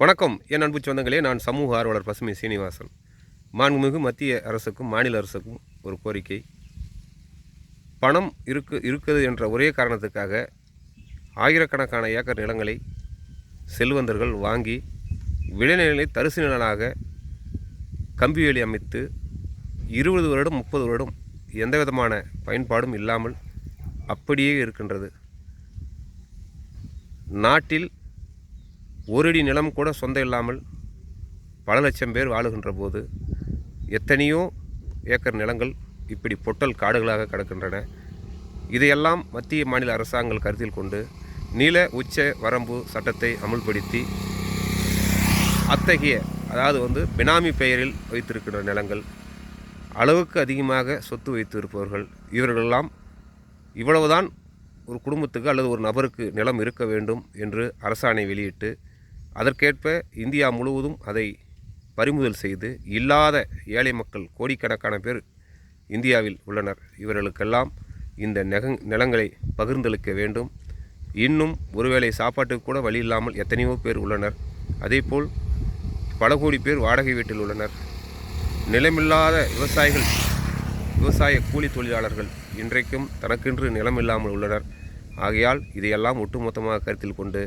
வணக்கம். என் அன்பு சொந்தங்களே நான் சமூக ஆர்வலர் பசுமை சீனிவாசன். மாண்புமிகு மத்திய அரசுக்கும் மாநில அரசுக்கும் ஒரு கோரிக்கை. பணம் இருக்கு இருக்குது என்ற ஒரே காரணத்துக்காக ஆயிரக்கணக்கான ஏக்கர் நிலங்களை செல்வந்தர்கள் வாங்கி விளைநிலை தரிசு நிலனாக கம்பிவேலி அமைத்து இருபது வருடம் முப்பது வருடம் எந்த விதமான பயன்பாடும் இல்லாமல் அப்படியே இருக்கின்றது. நாட்டில் ஒரு அடி நிலம் கூட சொந்தம் இல்லாமல் பல லட்சம் பேர் வாழுகின்ற போது எத்தனையோ ஏக்கர் நிலங்கள் இப்படி பொட்டல் காடுகளாக கிடக்கின்றன. இதையெல்லாம் மத்திய மாநில அரசாங்கங்கள் கருத்தில் கொண்டு நீல உச்ச வரம்பு சட்டத்தை அமுல்படுத்தி அத்தகைய அதாவது வந்து பினாமி பெயரில் வைத்திருக்கின்ற நிலங்கள் அளவுக்கு அதிகமாக சொத்து வைத்திருப்பவர்கள் இவர்களெல்லாம் இவ்வளவுதான் ஒரு குடும்பத்துக்கு அல்லது ஒரு நபருக்கு நிலம் இருக்க வேண்டும் என்று அரசாணை வெளியிட்டு அதற்கேற்ப இந்தியா முழுவதும் அதை பறிமுதல் செய்து இல்லாத ஏழை மக்கள் கோடிக்கணக்கான பேர் இந்தியாவில் உள்ளனர். இவர்களுக்கெல்லாம் இந்த நெக நிலங்களை பகிர்ந்தளிக்க வேண்டும். இன்னும் ஒருவேளை சாப்பாட்டுக்கு கூட வழி இல்லாமல் எத்தனையோ பேர் உள்ளனர். அதேபோல் பல கோடி பேர் வாடகை வீட்டில் உள்ளனர். நிலமில்லாத விவசாயிகள் விவசாய கூலி தொழிலாளர்கள் இன்றைக்கும் தனக்கென்று நிலமில்லாமல் உள்ளனர். ஆகையால் இதையெல்லாம் ஒட்டுமொத்தமாக கருத்தில் கொண்டு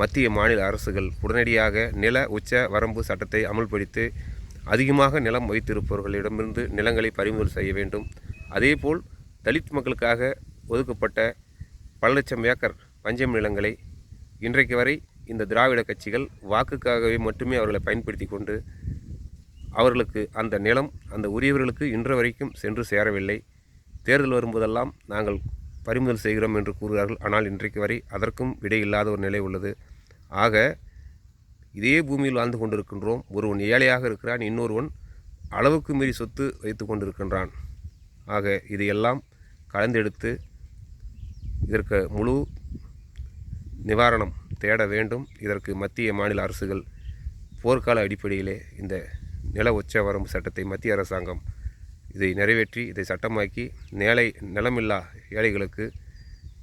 மத்திய மாநில அரசுகள் உடனடியாக நில உச்ச வரம்பு சட்டத்தை அமல்படுத்தி அதிகமாக நிலம் வைத்திருப்பவர்களிடமிருந்து நிலங்களை பறிமுதல் செய்ய வேண்டும். அதேபோல் தலித் மக்களுக்காக ஒதுக்கப்பட்ட பல லட்சம் ஏக்கர் பஞ்சம் நிலங்களை இன்றைக்கு வரை இந்த திராவிட கட்சிகள் வாக்குக்காகவே மட்டுமே அவர்களை பயன்படுத்தி கொண்டு அவர்களுக்கு அந்த நிலம் அந்த உரியவர்களுக்கு இன்று வரைக்கும் சென்று சேரவில்லை. தேர்தல் வரும்போதெல்லாம் நாங்கள் பறிமுதல் செய்கிறோம் என்று கூறுகிறார்கள். ஆனால் இன்றைக்கு வரை அதற்கும் விடை இல்லாத ஒரு நிலை உள்ளது. ஆக இதே பூமியில் வாழ்ந்து கொண்டிருக்கின்றோம். ஒருவன் ஏழையாக இருக்கிறான் இன்னொருவன் அளவுக்கு மீறி சொத்து வைத்து கொண்டிருக்கின்றான். ஆக இதையெல்லாம் கலந்தெடுத்து இதற்கு முழு நிவாரணம் தேட வேண்டும். இதற்கு மத்திய மாநில அரசுகள் போர்க்கால அடிப்படையிலே இந்த நில உச்சவரம்பு சட்டத்தை மத்திய அரசாங்கம் இதை நிறைவேற்றி இதை சட்டமாக்கி நிலை நிலமில்லா ஏழைகளுக்கு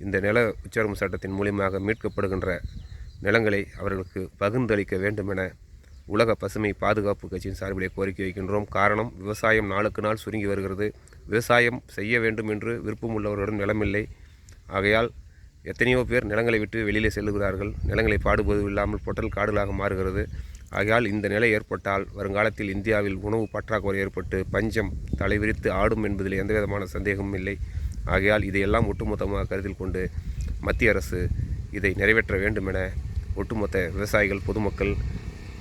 இந்த நில உச்சவரம்பு சட்டத்தின் மூலியமாக மீட்கப்படுகின்ற நிலங்களை அவர்களுக்கு பகிர்ந்தளிக்க வேண்டும் என உலக பசுமை பாதுகாப்பு கட்சியின் சார்பிலே கோரிக்கை வைக்கின்றோம். காரணம் விவசாயம் நாளுக்கு நாள் சுருங்கி வருகிறது. விவசாயம் செய்ய வேண்டும் என்று விருப்பம் உள்ளவர்களிடம் நிலமில்லை. ஆகையால் எத்தனையோ பேர் நிலங்களை விட்டு வெளியிலே செல்லுகிறார்கள். நிலங்களை பாடுபோது இல்லாமல் பொட்டல் காடுகளாக மாறுகிறது. ஆகையால் இந்த நிலை ஏற்பட்டால் வருங்காலத்தில் இந்தியாவில் உணவு பற்றாக்குறை ஏற்பட்டு பஞ்சம் தலைவிரித்து ஆடும் என்பதில் எந்தவிதமான சந்தேகமும் இல்லை. ஆகையால் இதையெல்லாம் ஒட்டுமொத்தமாக கருத்தில் கொண்டு மத்திய அரசு இதை நிறைவேற்ற வேண்டும் என ஒட்டுமொத்த விவசாயிகள் பொதுமக்கள்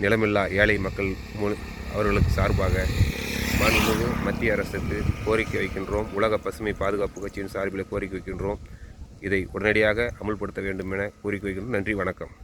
நிலமில்லா ஏழை மக்கள் மூ அவர்களுக்கு சார்பாக மாண்புமிகு மத்திய அரசுக்கு கோரிக்கை வைக்கின்றோம். உலக பசுமை பாதுகாப்பு கட்சியின் சார்பில் கோரிக்கை வைக்கின்றோம். இதை உடனடியாக அமுல்படுத்த வேண்டும் என கோரிக்கை வைக்கின்றோம். நன்றி வணக்கம்.